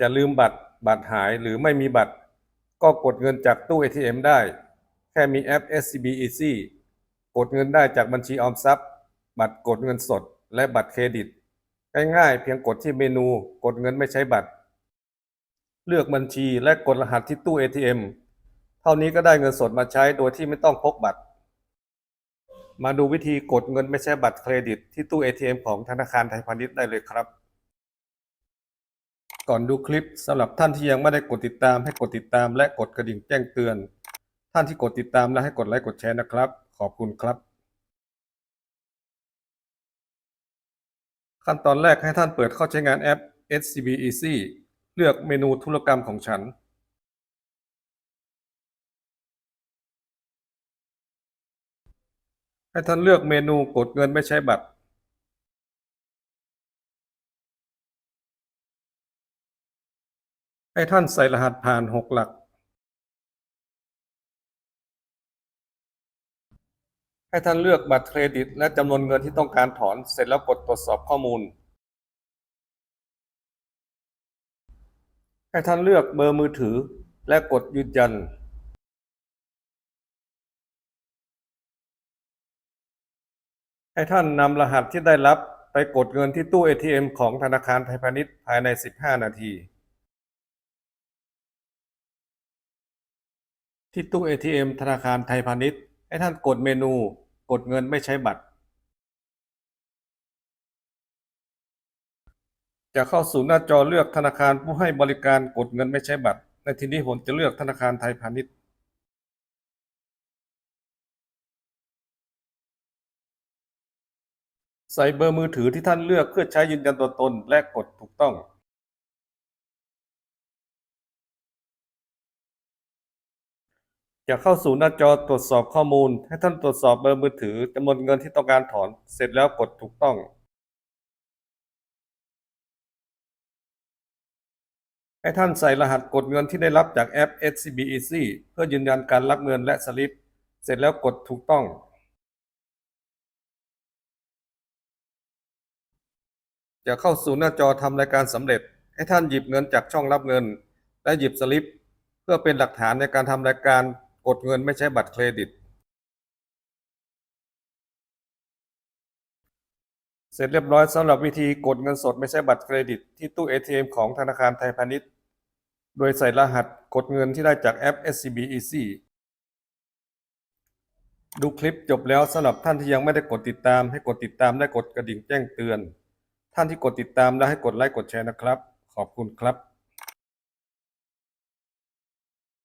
จะลืมบัตรบัตรหายหรือไม่มีบัตร ก็กดเงินจากตู้ ATM ได้ แค่มีแอป SCB Easy กดเงินได้จากบัญชีออมทรัพย์ บัตรกดเงินสด และบัตรเครดิต ง่ายๆเพียงกดที่เมนูกดเงินไม่ใช้บัตร เลือกบัญชีและกดรหัสที่ตู้ ATM เท่านี้ก็ได้เงินสดมาใช้โดยที่ไม่ต้องพกบัตร มาดูวิธีกดเงินไม่ใช้บัตรเครดิตที่ตู้ ATM ของธนาคารไทยพาณิชย์ได้เลยครับ ก่อนดูคลิปสำหรับท่านที่ยังไม่ได้กดติดตามให้กดติดตามและกดกระดิ่งแจ้งเตือน ท่านที่กดติดตามและให้กดไลค์กดแชร์นะครับ ขอบคุณครับ ขั้นตอนแรกให้ท่านเปิดเข้าใช้งานแอป SCB Easy เลือกเมนูธุรกรรมของฉัน ให้ท่านเลือกเมนูกดเงินไม่ใช้บัตร ให้ท่านใส่รหัสผ่านหกหลัก ให้ท่านเลือกบัตรเครดิต และจำนวนเงินที่ต้องการถอน เสร็จแล้วกดตรวจสอบข้อมูล ให้ท่านเลือกเบอร์มือถือและกดยืนยันให้ท่านนำรหัสที่ได้รับไปกดเงินที่ตู้ ATM ของธนาคารไทยพาณิชย์ภายใน 15 นาที ที่ตู้ ATM ธนาคารไทยพาณิชย์ ให้ท่านกดเมนู กดเงินไม่ใช้บัตร จะเข้าสู่หน้าจอเลือกธนาคารผู้ให้บริการกดเงินไม่ใช้บัตร ในที่นี้ผมจะเลือกธนาคารไทยพาณิชย์ใส่เบอร์มือถือที่ท่านเลือกเพื่อใช้ยืนยันตัวตนและกดถูกต้อง จะเข้าสู่หน้าจอตรวจสอบข้อมูล ให้ท่านตรวจสอบเบอร์มือถือจำนวนเงินที่ต้องการถอน เสร็จแล้วกดถูกต้อง ให้ท่านใส่รหัสกดเงินที่ได้รับจากแอป SCB Easy เพื่อยืนยันการรับเงินและสลิป เสร็จแล้วกดถูกต้องจะเข้าสู่หน้าจอทำรายการสำเร็จ ให้ท่านหยิบเงินจากช่องรับเงิน และหยิบสลิป เพื่อเป็นหลักฐานในการทำรายการ กดเงินไม่ใช้บัตรเครดิต เสร็จเรียบร้อยสำหรับวิธีกดเงินสดไม่ใช้บัตรเครดิต ที่ตู้ ATM ของธนาคารไทยพาณิชย์ โดยใส่รหัสกดเงินที่ได้จากแอป SCB Easy ดูคลิปจบแล้วสำหรับท่านที่ยังไม่ได้กดติดตาม ให้กดติดตามและกดกระดิ่งแจ้งเตือน ท่านที่กดติดตามและให้กดไลค์กดแชร์นะครับ ขอบคุณครับ